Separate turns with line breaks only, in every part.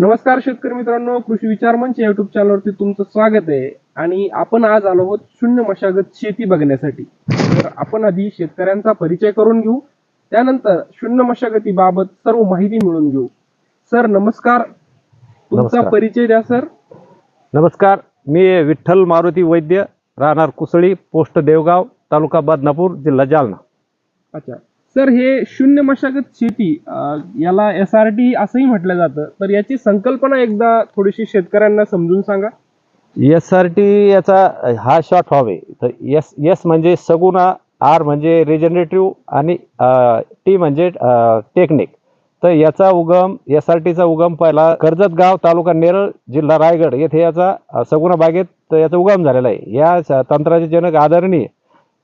नमस्कार शेतकरी मित्रांनो कृषी विचार मंच युट्यूब चॅनलवरती तुमचं स्वागत आहे. आणि आपण आज आलो आहोत शून्य मशागत शेती बघण्यासाठी. तर आपण आधी शेतकऱ्यांचा परिचय करून घेऊ. त्यानंतर शून्य मशागतीबाबत सर्व माहिती मिळून घेऊ. सर नमस्कार. तुमचा
नमस्कार.
परिचय द्या सर.
नमस्कार. मी विठ्ठल मारुती वैद्य राहणार कुसळी पोस्ट देवगाव तालुका बदनापूर जिल्हा जालना.
अच्छा. तर हे शून्य मशागत शेती याला एस आर टी असंही म्हटलं जातं. तर याची संकल्पना एकदा थोडीशी शेतकऱ्यांना समजून सांगा.
एस आर टी याचा हा शॉर्ट व्हावे तर एस एस म्हणजे सगुणा आर म्हणजे रिजनरेटिव्ह आणि टी म्हणजे टेक्निक तर याचा उगम एस आर टीचा उगम पहिला कर्जत गाव तालुका नेरळ जिल्हा रायगड येथे याचा सगुणा बागेत याचा उगम झालेला आहे. या तंत्राचे जनक आदरणीय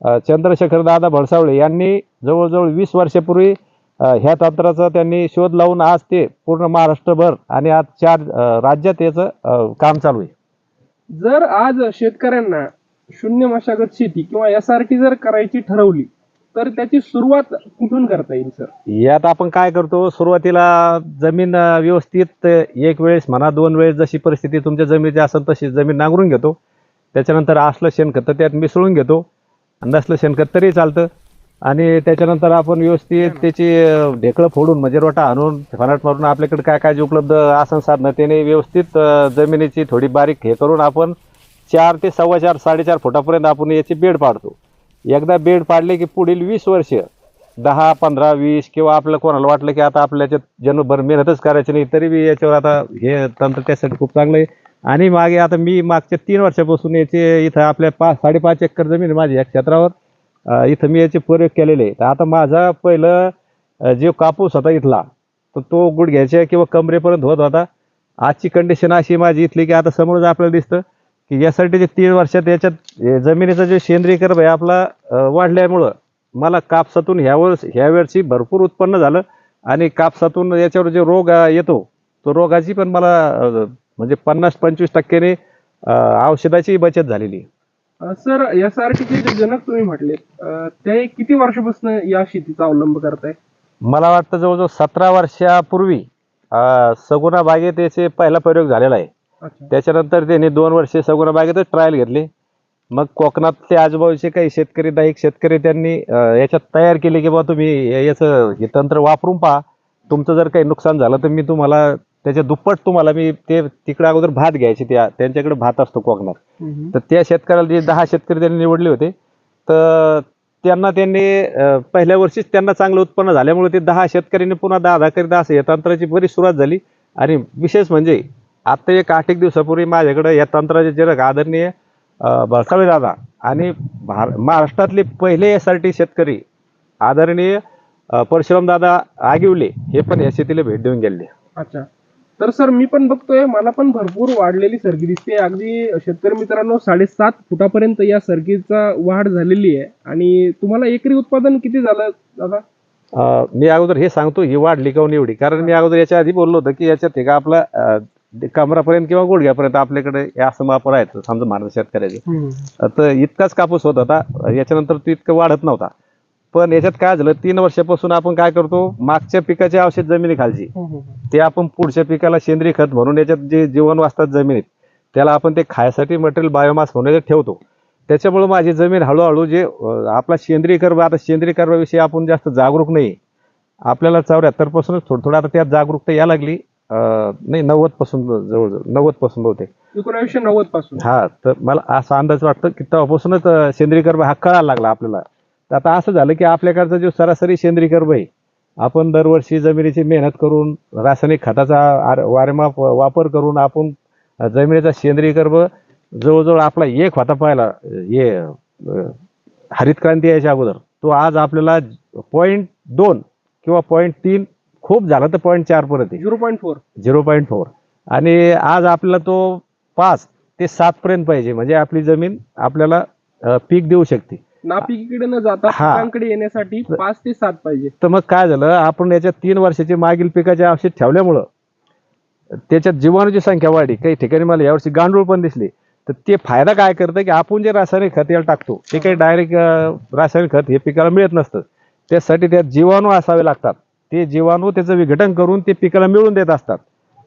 चंद्रशेखर दादा भडसावळे यांनी जवळजवळ वीस वर्षापूर्वी ह्या तंत्राचा त्यांनी शोध लावून आज ते पूर्ण महाराष्ट्रभर आणि आज चार राज्यात याचं काम चालू आहे.
जर आज शेतकऱ्यांना शून्य मशागत शेती किंवा टी जर करायची ठरवली तर त्याची सुरुवात कुठून करता येईल सर?
यात आपण काय करतो सुरुवातीला जमीन व्यवस्थित एक वेळेस म्हणा दोन वेळेस जशी परिस्थिती तुमच्या जमिनीची असेल तशी जमीन नांगरून घेतो. त्याच्यानंतर असलं शेणखत त्यात मिसळून घेतो. नसलं शेणखत तरी चालतं. आणि त्याच्यानंतर आपण व्यवस्थित त्याची ढेकळं फोडून म्हणजे रोटा आणून फनाट मारून आपल्याकडे काय काय जे उपलब्ध आसन साधनं त्याने व्यवस्थित अ, जमिनीची थोडी बारीक हे करून आपण चार ते सव्वा चार साडेचार फुटापर्यंत आपण याची बेड पाडतो. एकदा बेड पाडले की पुढील वीस वर्ष दहा पंधरा वीस किंवा आपल्याला कोणाला वाटलं की आता आपल्या याच्यात जन्मभर मेहनतच करायची नाही तरी बी याच्यावर आता हे तंत्र त्यासाठी खूप चांगलं आहे. आणि मागे आता मी मागच्या तीन वर्षापासून याचे इथं आपल्या पाच साडेपाच एकर जमीन आहे माझी या क्षेत्रावर. इथं मी याचे प्रयोग केलेले आहे तर आता माझा पहिलं जो कापूस होता इथला तर तो गुडघ्याच्या किंवा कमरेपर्यंत होत होता. आजची कंडिशन अशी माझी इथली की आता समोरच आपल्याला दिसतं की यासाठी जे तीन वर्षात याच्यात जमिनीचं जमिनीचा जो सेंद्रिय कर्ब आहे आपला वाढल्यामुळं मला कापसातून ह्या वर्ष ह्या वर्षी भरपूर उत्पन्न झालं आणि कापसातून याच्यावर जो रोग येतो तो रोगाची पण मला म्हणजे पन्नास पंचवीस टक्क्याने अं, औषधाची बचत झालेली. आहे.
सर एस आर टीचे जे जनक तुम्ही म्हटले ते किती वर्षापासून या शेतीचा अवलंब करताय?
मला वाटतं जवळजवळ सतरा वर्षापूर्वी अं, सगुणा बागेत याचे पहिला प्रयोग झालेला आहे.
अच्छा.
त्याच्यानंतर त्यांनी दोन वर्षे सगुणा बागेतच ट्रायल घेतली. मग कोकणातले आजूबाजूचे काही शेतकरी दायिक शेतकरी त्यांनी अं, याच्यात तयार केले की बा तुम्ही या- याचं हे तंत्र वापरून पहा. तुमचं जर काही नुकसान झालं तर मी तुम्हाला त्याच्या दुप्पट तुम्हाला मी ते तिकडे अगोदर भात घ्यायचे त्या त्यांच्याकडे भात असतो कोकणात. तर त्या शेतकऱ्याला जे दहा शेतकरी त्यांनी निवडले होते तर त्यांना त्यांनी पहिल्या वर्षीच त्यांना चांगलं उत्पन्न झाल्यामुळे ते दहा शेतकऱ्यांनी पुन्हा दहा दहा करीत असं या तंत्राची बरी सुरुवात झाली. आणि विशेष म्हणजे आता एक आठ एक दिवसापूर्वी माझ्याकडे या तंत्राचे जनक आदरणीय भरसाळे दादा आणि भार महाराष्ट्रातले पहिले एस आर टी शेतकरी आदरणीय परशुराम दादा आगिवले हे पण या शेतीला भेट देऊन गेले.
अच्छा. तर सर मी पण बघतोय मला पण भरपूर वाढलेली सरकी दिसते. अगदी शेतकरी मित्रांनो साडेसात फुटापर्यंत या सरकीचा वाढ झालेली आहे. आणि तुम्हाला एकरी उत्पादन किती झालं दादा?
मी अगोदर हे सांगतो ही वाढली काऊन एवढी? कारण मी अगोदर याच्या आधी बोललो होतं की याच्यात हे का आपला कमरापर्यंत किंवा गुडघ्यापर्यंत आपल्याकडे असं माप राहायचं समजा महाराष्ट्र शेतकऱ्याचे. तर इतकाच कापूस होत होता याच्यानंतर तो इतकं वाढत नव्हता. पण याच्यात काय झालं तीन वर्षापासून आपण काय करतो मागच्या पिकाचे औषध जमिनी खालची. ते आपण पुढच्या पिकाला सेंद्रिय खत म्हणून याच्यात जे जीवन वाचतात जमिनीत त्याला आपण ते खायसाठी मटेरियल बायोमास म्हणून ठेवतो. त्याच्यामुळे माझी जमीन हळूहळू जे आपला सेंद्रिय कर्ब आता सेंद्रिय कर्बाविषयी आपण जास्त जागरूक नाही. आपल्याला चौऱ्याहत्तर पासूनच थोडं थोडं आता त्यात जागरूकता यायला लागली. नाही नव्वदपासून जवळजवळ नव्वदपासून बहुतेक.
एकोणावीसशे नव्वदपासून
हा तर मला असा अंदाज वाटतो की तेव्हापासूनच सेंद्रिय कर्ब हा कळायला लागला आपल्याला. तर आता असं झालं की आपल्याकडचा जो सरासरी सेंद्रिय कर्ब आहे आपण दरवर्षी जमिनीची मेहनत करून रासायनिक खताचा आर- वारेमाप वापर करून आपण जमिनीचा सेंद्रिय कर्ब जवळजवळ आपला एक होता पाहिला हे हरित क्रांती यायच्या अगोदर. तो आज आपल्याला पॉईंट दोन किंवा पॉईंट तीन खूप झाला तर पॉईंट चार पर्यंत.
Zero point four
zero point four आणि आज आपल्याला तो पाच ते सात पर्यंत पाहिजे. म्हणजे आपली जमीन आपल्याला पीक देऊ शकते.
नापिकीकडे न जाता
हा.
पिकांकडे येण्यासाठी पाच ते सात पाहिजे.
तर मग काय झालं? आपण याच्यात तीन वर्षाचे मागील पिकाचे औषध ठेवल्यामुळं त्याच्यात जीवाणूची संख्या वाढली. काही ठिकाणी मला यावर्षी गांडूळ पण दिसली. तर ते फायदा काय करतं की आपण जे रासायनिक खत याला टाकतो ते काही डायरेक्ट रासायनिक खत हे पिकाला मिळत नसतं. त्यासाठी त्यात जीवाणू असावे लागतात. ते जीवाणू त्याचं विघटन करून ते पिकाला मिळून देत असतात.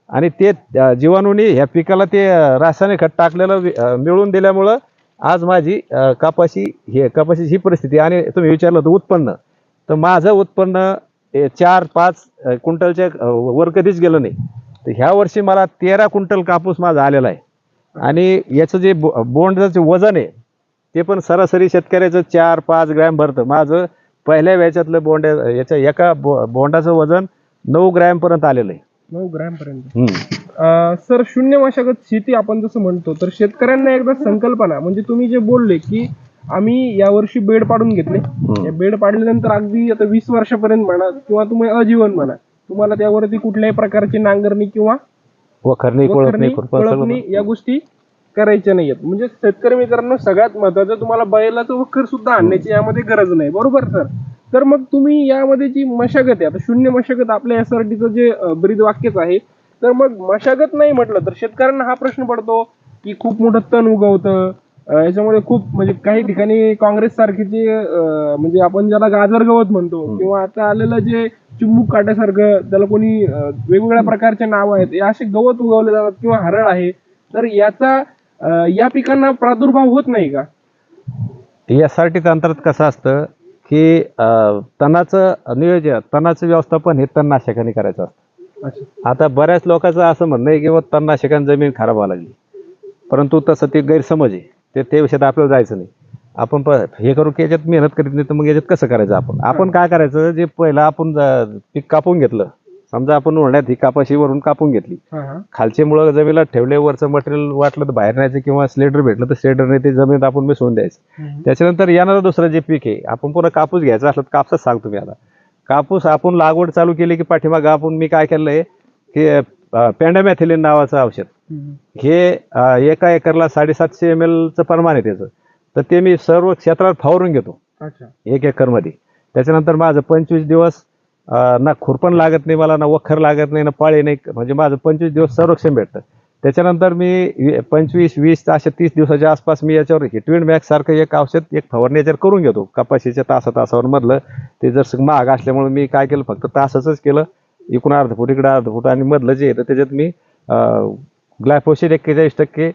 आणि ते अं, जीवाणूंनी ह्या पिकाला ते अं, रासायनिक खत टाकलेलं वि- अं, मिळवून दिल्यामुळं आज माझी कपाशी हे कपाशीची ही परिस्थिती आणि तुम्ही विचारलं होतं उत्पन्न. तर माझं उत्पन्न चार पाच क्विंटलच्या वर कधीच गेलं नाही. तर ह्या वर्षी मला तेरा क्विंटल कापूस माझा आलेला आहे. आणि याचं जे बो बोंडचं जे वजन आहे ते पण सरासरी शेतकऱ्याचं चार पाच ग्रॅम भरतं. माझं पहिल्या व्याच्यातलं बोंड याच्या एका बो बोंडाचं वजन नऊ ग्रॅमपर्यंत आलेलं आहे.
नऊ ग्रॅम पर्यंत. सर शून्य मशागत शेती आपण जसं म्हणतो तर शेतकऱ्यांना एकदा संकल्पना म्हणजे तुम्ही जे बोलले की आम्ही यावर्षी बेड पाडून घेतले. या बेड पाडल्यानंतर अगदी आता वीस वर्षापर्यंत म्हणा किंवा तुम्ही अजीवन म्हणा तुम्हाला त्यावरती कुठल्याही प्रकारची नांगरणी किंवा
वखरणी कोळपणी
वखरणी,
खुरपण
कोळपणी या गोष्टी करायच्या नाहीयेत. म्हणजे शेतकरी मित्रांनो सगळ्यात महत्वाचं तुम्हाला बैलाचं वखर सुद्धा आणण्याची यामध्ये गरज नाही. बरोबर सर? तर मग तुम्ही यामध्ये जी मशागत आहे आता शून्य मशागत आपल्या यासाठीचं जे ब्रीद वाक्यच आहे तर मग मशागत नाही म्हटलं तर शेतकऱ्यांना हा प्रश्न पडतो की खूप मोठं तण उगवतं अं, याच्यामध्ये खूप म्हणजे काही ठिकाणी काँग्रेस सारखीचे अं, म्हणजे आपण ज्याला गाजर गवत म्हणतो किंवा आता आलेलं जे चिमुक काट्यासारखं त्याला कोणी वेगवेगळ्या प्रकारचे नाव आहेत हे असे गवत उगवले जातात किंवा हरळ आहे तर याचा या पिकांना प्रादुर्भाव होत नाही का?
यासाठी तंत्रात कसं असतं की तणाचं नियोजन तणाचं व्यवस्थापन हे तणनाशकाने करायचं असतं.
अच्छा.
आता बऱ्याच लोकांचं असं म्हणणं आहे की व तणनाशकाने जमीन खराब व्हायला लागली. परंतु तसं ते गैरसमज आहे. ते त्या विषयात आपल्याला जायचं नाही. आपण प हे करू की याच्यात मेहनत करीत नाही तर मग याच्यात कसं करायचं आपण? आपण काय करायचं? जे पहिलं आपण पीक कापून घेतलं समजा आपण उन्हाळ्यात ही कापाशी वरून कापून घेतली. खालचे मुळं जमिनीला ठेवले वरचं मटेरियल वाटलं तर बाहेर न्यायचं किंवा स्लेडर भेटलं तर स्लेडरने ते जमिनीत आपण मिसळून द्यायचं. त्याच्यानंतर येणारं दुसरं जे पीक आहे आपण पुन्हा कापूस घ्यायचा असलं तर कापसाच सांगतो मी आता. कापूस आपण लागवड चालू केली की पाठीमागं आपण मी काय केलंय की पॅन्डामॅथिलिन नावाचं औषध. हे एका एकरला साडेसातशे एम एलचं प्रमाण आहे त्याचं. तर ते मी सर्व क्षेत्रात फावरून घेतो. एक एकरमध्ये. त्याच्यानंतर माझं पंचवीस दिवस ना खुरपण लागत नाही मला ना वखर लागत नाही ना पाळी नाही. म्हणजे माझं पंचवीस दिवस संरक्षण भेटतं. त्याच्यानंतर मी पंचवीस वीस अशा तीस दिवसाच्या आसपास मी याच्यावर हिटविन मॅक्स सारखं एक औषध एक फवारणी याच्यावर करून घेतो. कपाशीच्या तासा तासावर मधलं ते जर महाग असल्यामुळे मी काय केलं फक्त तासाचंच केलं. इकडून अर्ध फूट इकडं अर्ध फूट आणि मधलं जे येतं त्याच्यात मी ग्लायफोशिट एक्केचाळीस टक्के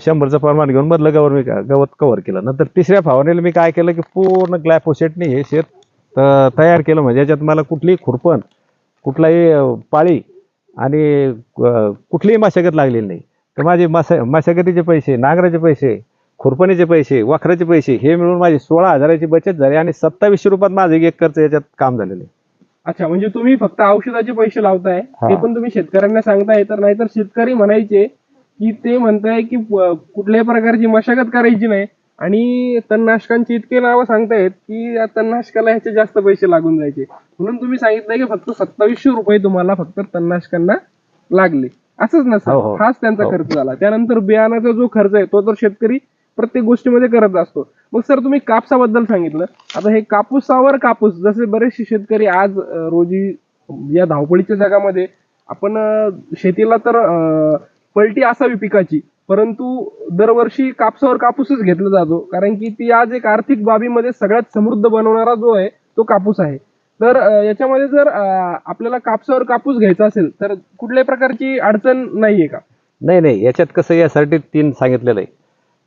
शंभरचं प्रमाण घेऊन मधलं गवर मी गवत कव्हर केलं. नंतर तिसऱ्या फवारणीला मी काय केलं की पूर्ण ग्लायफोसेटने हे शेत त- तयार केलं. म्हणजे याच्यात मला कुठलीही खुरपण कुठलाही पाळी आणि कुठलीही मशागत लागलेली नाही. तर माझे मशा मशागतीचे पैसे नांगराचे पैसे खुरपणीचे पैसे वखराचे पैसे हे मिळून माझी सोळा हजाराची बचत झाली आणि सत्तावीसशे रुपयात माझं एक एकरचं याच्यात काम झालेलं आहे.
अच्छा म्हणजे तुम्ही फक्त औषधाचे पैसे लावताय. ते पण तुम्ही शेतकऱ्यांना सांगताय तर नाहीतर शेतकरी म्हणायचे की ते म्हणताय की कुठल्याही प्रकारची मशागत करायची नाही. आणि तणनाशकांची इतके नावं सांगतायत की या तणनाशकाला ह्याचे जास्त पैसे लागून जायचे. म्हणून तुम्ही सांगितलंय की फक्त सत्तावीसशे रुपये तुम्हाला फक्त तणनाशकांना लागले. असंच ना
हो,
सर?
हो.
हाच त्यांचा
हो.
खर्च झाला. त्यानंतर बियाणाचा जो खर्च आहे तो तर शेतकरी प्रत्येक गोष्टीमध्ये करत असतो. मग सर तुम्ही कापसाबद्दल सांगितलं. आता हे कापूसावर कापूस जसे बरेचसे शेतकरी आज रोजी या धावपळीच्या जगामध्ये आपण शेतीला तर पलटी असावी पिकाची. परंतु दरवर्षी कापसावर कापूसच घेतला जातो. कारण की ती आज एक आर्थिक बाबीमध्ये सगळ्यात समृद्ध बनवणारा जो आहे तो कापूस आहे. तर याच्यामध्ये जर आपल्याला कापसावर कापूस घ्यायचा असेल तर कुठल्याही प्रकारची अडचण नाहीये का?
नाही नाही. याच्यात कसं यासाठी तीन सांगितलेलं आहे.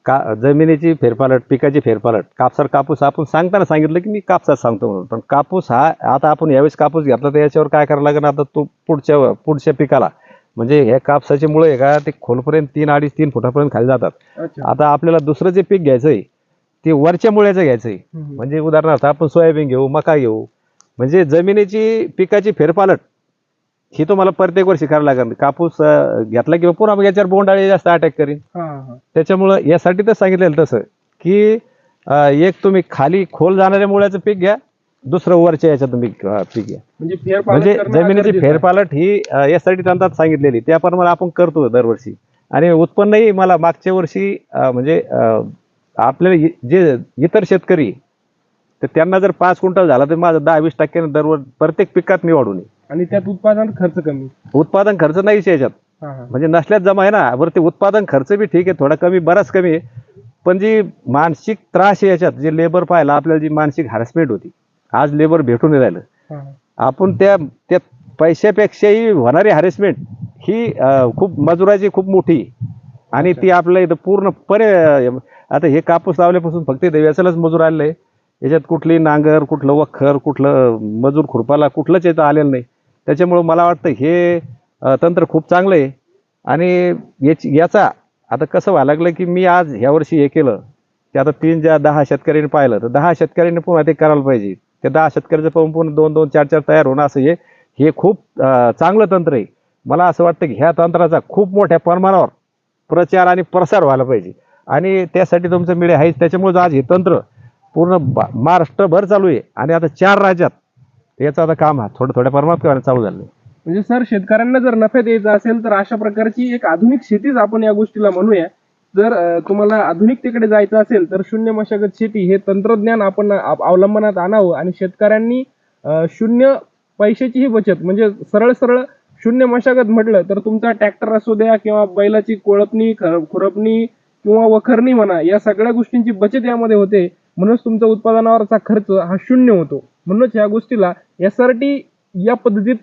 का जमिनीची फेरपालट पिकाची फेरपालट. कापसावर कापूस आपण सांगताना सांगितलं की मी कापसात सांगतो म्हणून. पण कापूस हा आता आपण यावेळेस कापूस घेतला तर याच्यावर काय करावं लागेल? आता तो पुढच्या पुढच्या पिकाला. म्हणजे हे कापसाची मुळे आहे का ते खोलपर्यंत तीन अडीच तीन फुटापर्यंत खाली जातात.
अच्छा.
आता आपल्याला दुसरं जे पीक घ्यायचं आहे ते वरच्या मुळ्याचं घ्यायचं आहे
हम्म.
म्हणजे उदाहरणार्थ आपण सोयाबीन घेऊ मका घेऊ. म्हणजे जमिनीची पिकाची फेरपालट ही तुम्हाला प्रत्येक वर्षी करावं लागेल. कापूस अं, घेतला किंवा पुन्हा याच्यावर बोंडाळी जास्त अटॅक करीन.
हा हा.
त्याच्यामुळं यासाठी तर सांगितलेलं तसं की अं, एक तुम्ही खाली खोल जाणाऱ्या मुळ्याचं पीक घ्या दुसरं वरच्या याच्यात तुम्ही अं, पीक घ्या
म्हणजे
म्हणजे जमिनीची. फेरपालट ही अं, यासाठी तंत्रात सांगितलेली. त्याप्रमाणे आपण करतो दरवर्षी. आणि उत्पन्नही मला मागच्या वर्षी अं, म्हणजे अं, आपल्याला इ- जे इतर शेतकरी तर त्यांना जर पाच क्विंटल झाला तर माझं दहा वीस टक्क्याने दरवर प्रत्येक पिकात मी वाढून.
आणि त्यात उत्पादन खर्च कमी.
उत्पादन खर्च नाहीच याच्यात.
हा हा.
म्हणजे नसल्यात जमा आहे ना बरं ते उत्पादन खर्च बी ठीक आहे थोडा कमी बराच कमी आहे. पण जी मानसिक त्रास आहे याच्यात जे लेबर पाहिला आपल्याला जी मानसिक हॅरसमेंट होती आज लेबर भेटून राहिलं. आपण त्या त्या पैशापेक्षाही होणारी हॅरेसमेंट ही खूप मजुराची खूप मोठी. आणि ती आपल्या इथं पूर्ण परे आता हे कापूस लावल्यापासून फक्त इथं वेचायलाच मजूर आलेलं आहे. याच्यात कुठली नांगर कुठलं वखर कुठलं मजूर खुरपाला कुठलंच याचं आलेलं नाही. त्याच्यामुळं मला वाटतं हे तंत्र खूप चांगलं आहे. आणि याची याचा आता कसं व्हायला लागलं की मी आज ह्या वर्षी हे केलं. ते आता तीन ज्या दहा शेतकऱ्यांनी पाहिलं तर दहा शेतकऱ्यांनी पुन्हा ते करायला पाहिजे. ते दहा शेतकऱ्याचं पाहून दोन दोन चार चार तयार होणं असं हे हे खूप चांगलं तंत्र आहे. मला असं वाटतं की ह्या तंत्राचा खूप मोठ्या प्रमाणावर प्रचार आणि प्रसार व्हायला पाहिजे. आणि त्यासाठी तुमचं मीडिया आहेच त्याच्यामुळेच आज हे तंत्र पूर्ण महाराष्ट्रभर चालू आहे. आणि आता चार राज्यात याचं आता काम हा थोडं थोड्या प्रमाणात चालू झालं.
म्हणजे सर शेतकऱ्यांना जर नफ्यात द्यायचा असेल तर अशा प्रकारची एक आधुनिक शेतीच आपण या गोष्टीला म्हणूया. जर तुम्हाला तुम्हाला आधुनिकतेकडे जायचं असेल तर शून्य मशागत शेती हे तंत्रज्ञान आपण अवलंबनात आणावं आणि शेतकऱ्यांनी शून्य पैशाचीही बचत म्हणजे सरळ सरळ शून्य मशागत म्हटलं तर तुमचा ट्रॅक्टर असू द्या किंवा बैलाची कोळपणी खर- खुरपणी किंवा वखरणी म्हणा या सगळ्या गोष्टींची बचत यामध्ये होते. म्हणूनच तुमचा उत्पादनावरचा खर्च हा शून्य होतो. म्हणूनच या गोष्टीला एस आर टी या पद्धतीत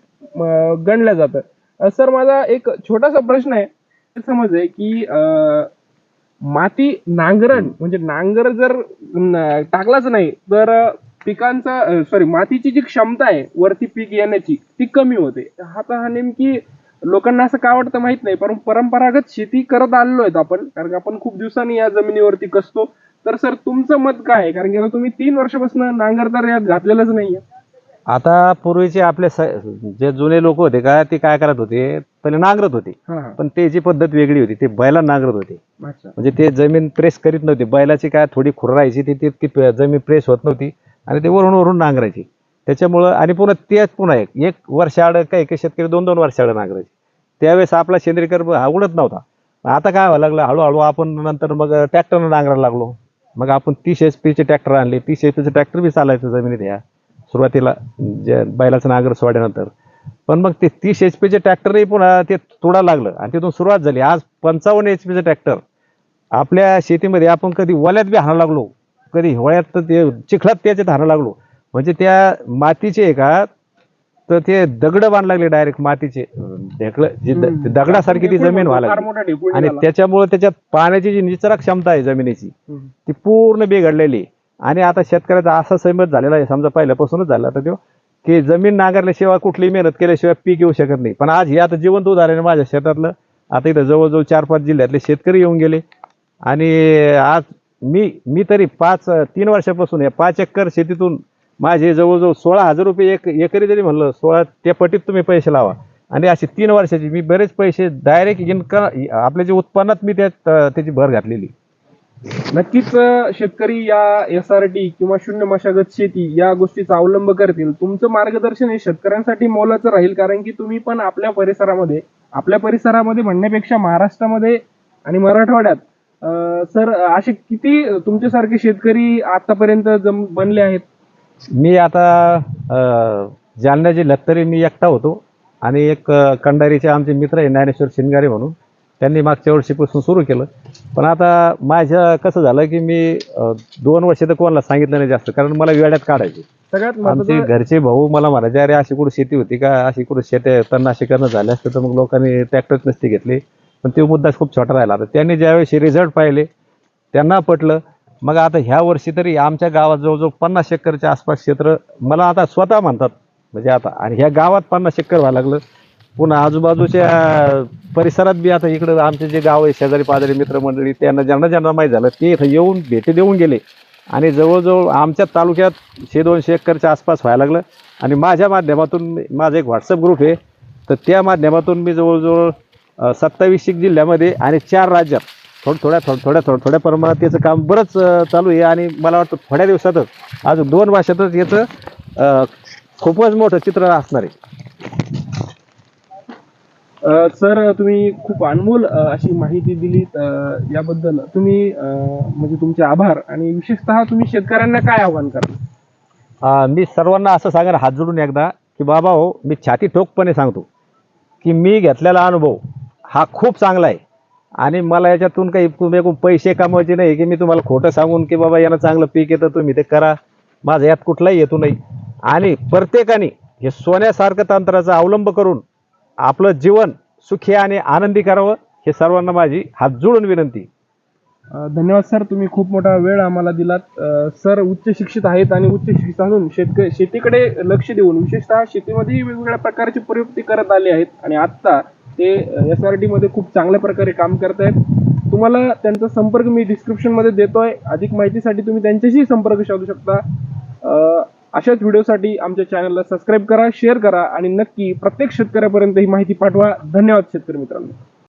गणलं जातं. सर माझा एक छोटासा प्रश्न आहे. समज आहे की माती नांगरण म्हणजे नांगर जर न- टाकलाच नाही तर पिकांचा सॉरी मातीची जी क्षमता आहे वरती पीक येण्याची ती कमी होते. आता हा नेमकी लोकांना असं का वाटतं माहीत नाही पण परंपरागत शेती करत आलेलो आहेत आपण कारण की आपण खूप दिवसांनी या जमिनीवरती कसतो. तर सर तुमचं मत काय आहे? कारण की आता तुम्ही तीन वर्षापासून नांगर तर यात घातलेलंच नाहीये.
आता पूर्वीचे आपले स- जे जुने लोक होते का ते काय करत होते पहिले नांगरत होते.
हा हा.
पण त्याची पद्धत वेगळी होती ते बैला नांगरत होते.
अच्छा.
म्हणजे ते जमीन प्रेस करीत नव्हते. बैलाची काय थोडी खुरायची ती ती- ती प- जमीन प्रेस होत नव्हती. आणि ते वरून वरून नांगरायची. त्याच्यामुळं आणि पुन्हा तेच पुन्हा एक एक वर्षाआड काही काही शेतकरी दोन दोन वर्षाआड नांगरायचे. त्यावेळेस आपला सेंद्रिय कर्म हा उडत नव्हता. आता काय व्हायला लागलं हळूहळू आपण नंतर मग ट्रॅक्टरनं नांगरायला लागलो. मग आपण तीस एच पीचे ट्रॅक्टर आणले. तीस एच पीचे ट्रॅक्टर बी चालायचं जमिनीत ह्या सुरुवातीला जे बैलाचं नांगर सोडल्यानंतर. पण मग ते तीस एच पीचे ट्रॅक्टरही पुन्हा ते तोडायला लागलं आणि तिथून सुरुवात झाली. आज पंचावन्न एच पीचं ट्रॅक्टर. आपल्या शेतीमध्ये आपण कधी वल्यात बी हाणा लागलो. कधी हिवाळ्यात तर ते चिखलात त्याच्यात हाणा लागलो. म्हणजे त्या मातीचे आहे का तर ते दगड बांध लागले डायरेक्ट मातीचे. ढेकळं जी दगडासारखी ती जमीन व्हायला आणि. त्याच्यामुळे त्याच्यात पाण्याची जी निचरा क्षमता आहे जमिनीची. ती पूर्ण बिघडलेली आहे. आणि आता शेतकऱ्याचा असा सहमत झालेला आहे समजा पहिल्यापासूनच झाला तर तो की जमीन नांगरल्याशिवाय कुठलीही मेहनत केल्याशिवाय पीक येऊ शकत नाही. पण आज हे आता जिवंत उदाहरण माझ्या शेतातलं. आता इथं जवळजवळ चार पाच जिल्ह्यातले शेतकरी येऊन गेले. आणि आज मी मी तरी पाच तीन वर्षापासून या पाच एकर शेतीतून माझे जवळजवळ सोळा हजार रुपये एक एकरी जरी म्हणलं सोळा त्या पटीत तुम्ही पैसे लावा. आणि असे तीन वर्षाची मी बरेच पैसे डायरेक्ट इन्कम आपल्या जे उत्पन्नात मी त्यात त्याची भर घातलेली.
नक्कीच शेतकरी या एस आर टी किंवा शून्य मशागत शेती या गोष्टीचा अवलंब करतील. तुमचं मार्गदर्शन हे शेतकऱ्यांसाठी मोलाचं राहील कारण की तुम्ही पण आपल्या परिसरामध्ये आपल्या परिसरामध्ये म्हणण्यापेक्षा महाराष्ट्रामध्ये आणि मराठवाड्यात सर असे किती तुमच्यासारखे शेतकरी आतापर्यंत जम बनले आहेत?
मी आता अं, जालना जिल्ह्यात तरी मी एकटा होतो आणि एक कंडारीचे आमचे मित्र आहे ज्ञानेश्वर शिंगारे म्हणून. त्यांनी मागच्या वर्षीपासून सुरू केलं. पण आता माझ्या कसं झालं की मी अं, दोन वर्ष तर कोणाला सांगितलं नाही जास्त कारण मला वेड्यात काढायचे.
सगळ्यात
आमचे
महत्वाचं
घरचे भाऊ मला म्हणायचे अरे अशी कुठं शेती होती का? अशी कुठं शेती तणनाशकरणं झाले असतं तर मग लोकांनी ट्रॅक्टर नसते घेतले. पण तो मुद्दा खूप छोटा राहिला. आता त्यांनी ज्यावेळेस रिझल्ट पाहिले त्यांना पटलं. मग आता ह्या वर्षी तरी आमच्या गावात जवळजवळ पन्नास एकरच्या आसपास क्षेत्र मला आता स्वतः म्हणतात. म्हणजे आता आणि ह्या गावात पन्नास एकर व्हायला लागलं. पुन्हा आजूबाजूच्या परिसरात बी आता इकडं आमचे जे गाव आहे शेजारी पाजारी मित्रमंडळी त्यांना ज्यांना ज्यांना माहीत झालं ते इथं येऊन भेटी देऊन गेले. आणि जवळजवळ आमच्या तालुक्यात शे दोनशे एकरच्या आसपास व्हायला लागलं. आणि माझ्या माध्यमातून माझा एक व्हॉट्सअप ग्रुप आहे. तर त्या माध्यमातून मी जवळजवळ सत्तावीस सत्तावीस जिल्ह्यामध्ये आणि चार राज्यात थोडं थोड्या थोड्या थोड्या थोड्या थोड्या प्रमाणात त्याचं काम बरंच चालू आहे. आणि मला वाटतं थोड्या दिवसातच अजून दोन भाषेतच याचं खूपच मोठं चित्र असणार आहे.
सर तुम्ही खूप अनमोल अशी माहिती दिली याबद्दल. तुम्ही म्हणजे तुमचे आभार आणि विशेषतः तुम्ही शेतकऱ्यांना काय आव्हान
करा मी सर्वांना असं सांगेन हात जोडून एकदा की बाबा हो मी छाती ठोकपणे सांगतो की मी घेतलेला अनुभव हा खूप चांगला आहे. आणि मला याच्यातून काही तुम्ही एकूण पैसे कमवायचे नाही की मी तुम्हाला खोटं सांगून की बाबा यानं चांगलं पीक येतं तुम्ही ते करा. माझं यात कुठलाही येतो नाही. आणि प्रत्येकाने हे सोन्यासारखं तंत्राचा अवलंब करून आपलं जीवन सुखी आणि आनंदी करावं हे सर्वांना माझी हात जोडून विनंती.
धन्यवाद सर तुम्ही खूप मोठा वेळ आम्हाला दिलात. सर उच्च शिक्षित आहेत आणि उच्च शिक्षित असून शेतक शेतीकडे लक्ष देऊन विशेषतः शेतीमध्ये वेगवेगळ्या प्रकारची प्रयुक्ती करत आले आहेत आणि आत्ता ते एस आरमध्ये खूप चांगल्या प्रकारे काम करत आहेत. तुम्हाला त्यांचा संपर्क मी डिस्क्रिप्शनमध्ये देतो देतोय. अधिक माहितीसाठी तुम्ही त्यांच्याशी संपर्क साधू शकता. अशाच व्हिडिओसाठी आमच्या चॅनलला सबस्क्राईब करा शेअर करा आणि नक्की प्रत्येक शेतकऱ्यापर्यंत ही माहिती पाठवा. धन्यवाद शेतकरी मित्रांनो.